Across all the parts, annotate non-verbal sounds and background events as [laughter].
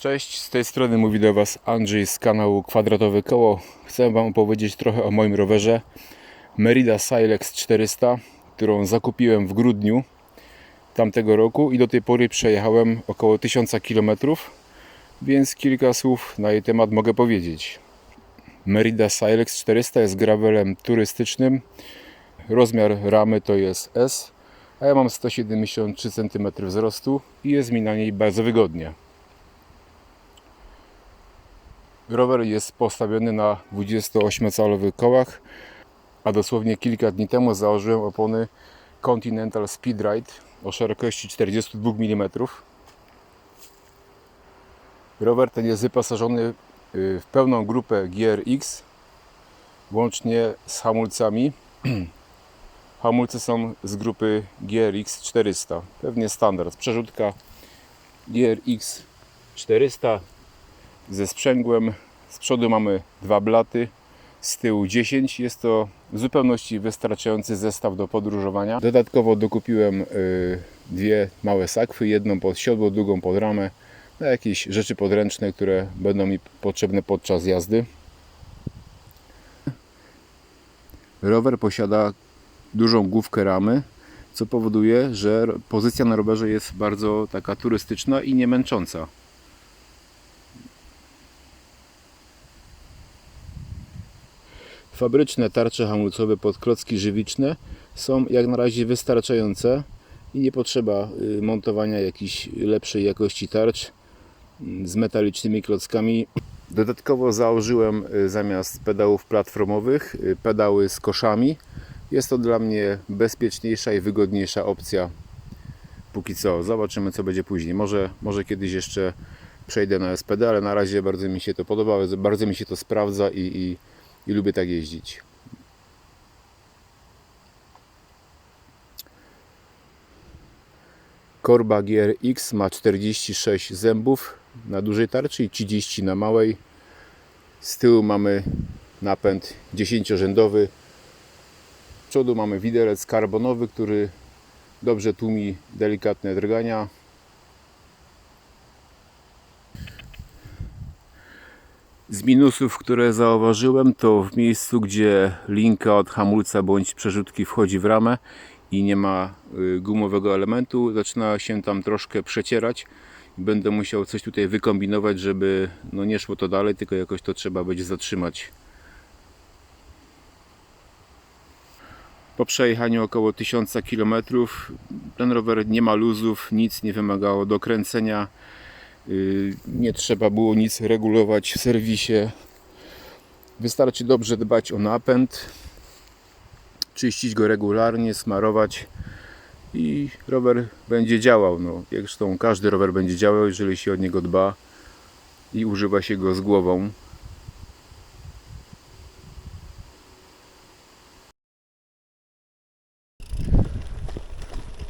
Cześć, z tej strony mówi do Was Andrzej z kanału Kwadratowe Koło. Chcę Wam opowiedzieć trochę o moim rowerze Merida Silex 400, którą zakupiłem w grudniu tamtego roku i do tej pory przejechałem około 1000 km, więc kilka słów na jej temat mogę powiedzieć. Merida Silex 400 jest gravelem turystycznym. Rozmiar ramy to jest S, a ja mam 173 cm wzrostu i jest mi na niej bardzo wygodnie. Rower jest postawiony na 28-calowych kołach, a dosłownie kilka dni temu założyłem opony Continental Speedride o szerokości 42 mm. Rower ten jest wyposażony y, w pełną grupę GRX, łącznie z hamulcami. [clears throat] Hamulce są z grupy GRX 400, pewnie standard. Przerzutka GRX 400 ze sprzęgłem. Z przodu mamy dwa blaty, z tyłu 10. Jest to w zupełności wystarczający zestaw do podróżowania. Dodatkowo dokupiłem y, dwie małe sakwy, jedną pod siodło, drugą pod ramę, na jakieś rzeczy podręczne, które będą mi potrzebne podczas jazdy. Rower posiada dużą główkę ramy, co powoduje, że pozycja na rowerze jest bardzo taka turystyczna i nie męcząca. Fabryczne tarcze hamulcowe pod klocki żywiczne są jak na razie wystarczające i nie potrzeba y, montowania jakiejś lepszej jakości tarcz mm, z metalicznymi klockami. Dodatkowo założyłem y, zamiast pedałów platformowych y, pedały z koszami. Jest to dla mnie bezpieczniejsza i wygodniejsza opcja. Póki co, zobaczymy co będzie później. Może, może kiedyś jeszcze przejdę na SPD, ale na razie bardzo mi się to podoba, bardzo mi się to sprawdza i, i, i lubię tak jeździć. Korba GRX ma 46 zębów na dużej tarczy i 30 na małej. Z tyłu mamy napęd 10-rzędowy. Z przodu mamy widelec karbonowy, który dobrze tłumi delikatne drgania. Z minusów, które zauważyłem, to w miejscu, gdzie linka od hamulca bądź przerzutki wchodzi w ramę i nie ma y, gumowego elementu, zaczyna się tam troszkę przecierać. Będę musiał coś tutaj wykombinować, żeby no nie szło to dalej, tylko jakoś to trzeba będzie zatrzymać. Po przejechaniu około 1000 km ten rower nie ma luzów, nic nie wymagało dokręcenia. Yy, Nie trzeba było nic regulować w serwisie. Wystarczy dobrze dbać o napęd, czyścić go regularnie, smarować i rower będzie działał. No, zresztą każdy rower będzie działał, jeżeli się o niego dba i używa się go z głową.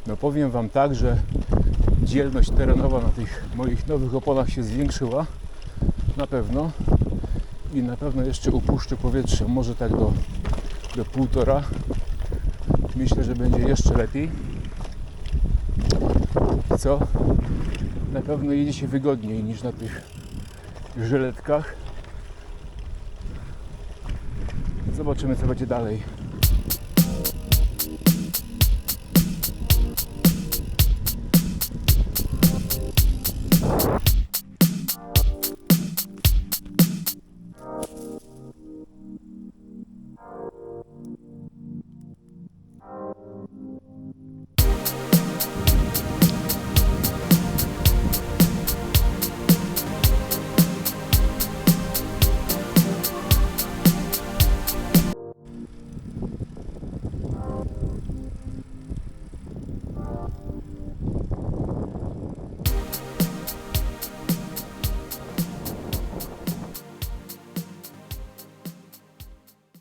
No powiem Wam tak, że dzielność terenowa na tych moich nowych oponach się zwiększyła. Na pewno. I na pewno jeszcze upuszczę powietrze. Może tak do, do półtora. Myślę, że będzie jeszcze lepiej. Co? Na pewno jedzie się wygodniej niż na tych żyletkach zobaczymy co będzie dalej